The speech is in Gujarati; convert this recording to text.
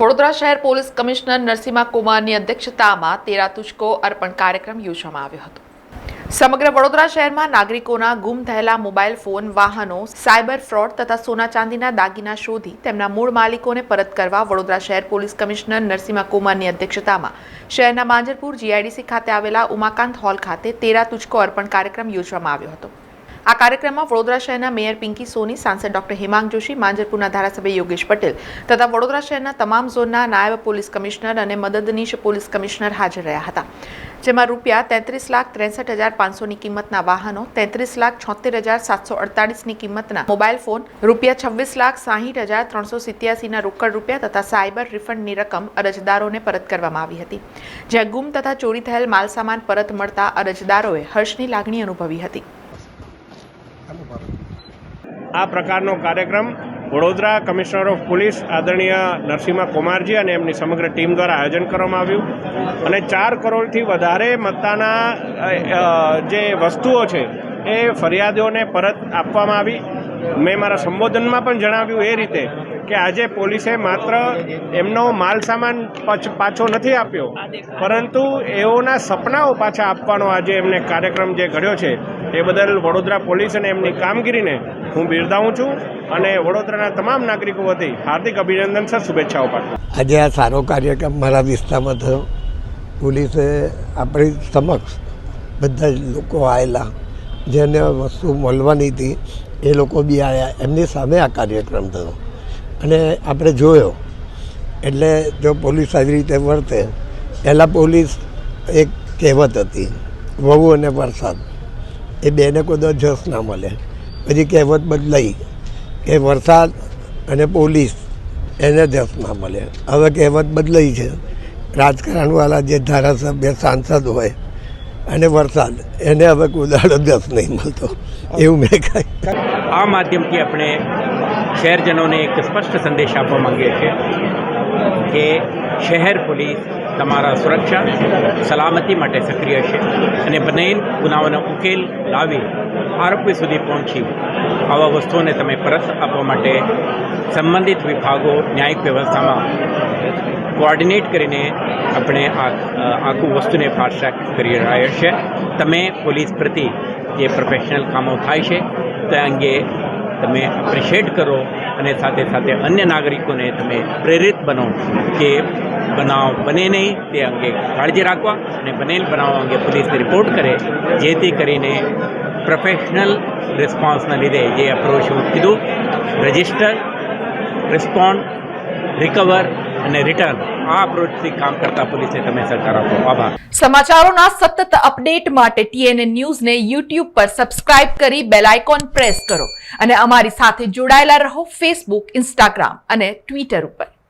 વડોદરા શહેર પોલીસ કમિશનર નરસિંહા કુમારની અધ્યક્ષતામાં તેરા તુષ્કો અર્પણ કાર્યક્રમ યોજવામાં આવ્યો હતો. સમગ્ર વડોદરા શહેરમાં નાગરિકોના ગુમ થયેલા મોબાઈલ ફોન, વાહનો, સાયબર ફ્રોડ તથા સોના ચાંદીના દાગીના શોધી તેમના મૂળ માલિકોને પરત કરવા વડોદરા શહેર પોલીસ કમિશનર નરસિંહા કુમારની અધ્યક્ષતામાં શહેરના માંજરપુર જીઆઈડીસી ખાતે આવેલા ઉમાકાંત હોલ ખાતે તેરા તુચકો અર્પણ કાર્યક્રમ યોજવામાં આવ્યો હતો. આ કાર્યક્રમમાં વડોદરા શહેરના મેયર પિંકી સોની, સાંસદ ડોક્ટર હેમાંગ જોશી, માંજરપુરના ધારાસભ્ય યોગેશ પટેલ તથા વડોદરા શહેરના તમામ ઝોનના નાયબ પોલીસ કમિશનર અને મદદનીશ પોલીસ કમિશનર હાજર રહ્યા હતા. જેમાં રૂપિયા તેત્રીસ લાખ ત્રેસઠ હજાર પાંચસોની કિંમતના વાહનો, તેત્રીસ લાખ છોતેર હજાર સાતસો અડતાલીસની કિંમતના મોબાઈલ ફોન, રૂપિયા છવ્વીસ લાખ સાહીઠ હજાર ત્રણસો સિત્યાસીના રોકડ રૂપિયા તથા સાયબર રિફંડની રકમ અરજદારોને પરત કરવામાં આવી હતી. જ્યાં ગુમ તથા ચોરી થયેલ માલસામાન પરત મળતા અરજદારોએ હર્ષની લાગણી અનુભવી હતી. આ પ્રકારનો કાર્યક્રમ વડોદરા કમિશનર ઓફ પોલીસ આદરણીય નરસિંહા કુમારજી અને એમની સમગ્ર ટીમ દ્વારા આયોજન કરવામાં આવ્યું. અને ચાર કરોડથી વધારે મતદાના જે વસ્તુઓ છે એ ફરિયાદીઓને પરત આપવામાં આવી. મેં મારા સંબોધનમાં પણ જણાવ્યું એ રીતે કે આજે પોલીસે માત્ર એમનો માલ સામાન પાછ- નથી આપ્યો. પરંતુ એઓના સપનાઓ પાછા આપવાનો આજે એમને કાર્યક્રમ જે ઘડ્યો છે, એ બદલ વડોદરા પોલીસ અને એમની કામગીરીને હું બિરદાવું છું અને વડોદરાના તમામ નાગરિકો વતી હાર્દિક અભિનંદન સર, શુભેચ્છાઓ પાઠવું. આજે આ સારો કાર્યક્રમ મારા વિસ્તારમાં થયો. પોલીસે આપણી સમક્ષ બધા જ લોકો આવેલા જેને વસ્તુ મળવાની હતી, એ લોકો બી આવ્યા એમની સામે આ કાર્યક્રમ થયો. અને આપણે જોયો. એટલે જો પોલીસ આવી રીતે વર્તે, પહેલાં પોલીસ એક કહેવત હતી, વહુ અને વરસાદ. એ બેને કોઈ જસ ના મળે. પછી કહેવત બદલાઈ કે વરસાદ અને પોલીસ એને જસ ના મળે. હવે કહેવત બદલાઈ છે. રાજકારણવાળા જે ધારાસભ્ય, સાંસદ હોય અને વરસાદ, એને હવે કુદાડો જસ નહીં મળતો. એવું મેં કાંઈ આ માધ્યમથી આપણે શહેરજનોને એક સ્પષ્ટ સંદેશ આપવા માંગીએ છીએ કે શહેર પોલીસ તમારા સુરક્ષા, સલામતી માટે સક્રિય છે અને બનેલ ગુનાઓનો ઉકેલ લાવી આરોપી સુધી પહોંચી. આવા વસ્તુઓને તમે પરત આપવા માટે સંબંધિત વિભાગો, ન્યાયિક વ્યવસ્થામાં કોઓર્ડિનેટ કરીને આપણે આ આખું વસ્તુને ફાસ્ટ ટ્રેક કરી રહ્યા છે. તમે પોલીસ પ્રતિ જે પ્રોફેશનલ કામો થાય છે તે અંગે તમે એપ્રિશિએટ કરો અને સાથે સાથે અન્ય નાગરિકોને તમે પ્રેરિત બનો કે બનાવ બને નહીં તે અંગે કાળજી રાખવા અને બનેલ બનાવ અંગે પોલીસને રિપોર્ટ કરે, જેથી કરીને પ્રોફેશનલ રિસ્પોન્સના લીધે જે અપ્રોચ હું કીધું રજિસ્ટર રિસ્પોન્ડ રિકવર અને રિટર્ન આ અપ્રોચથી કામ કરતા પોલીસે તમે સરકાર આપો. આભાર. સમાચારોના સતત અપડેટ માટે ટીએનએ ન્યૂઝને યુટ્યુબ પર સબસ્ક્રાઇબ કરી બેલ આઇકોન પ્રેસ કરો. અને અમારી સાથે જોડાયેલા રહો ફેસબુક ઇન્સ્ટાગ્રામ અને ટ્વિટર ઉપર.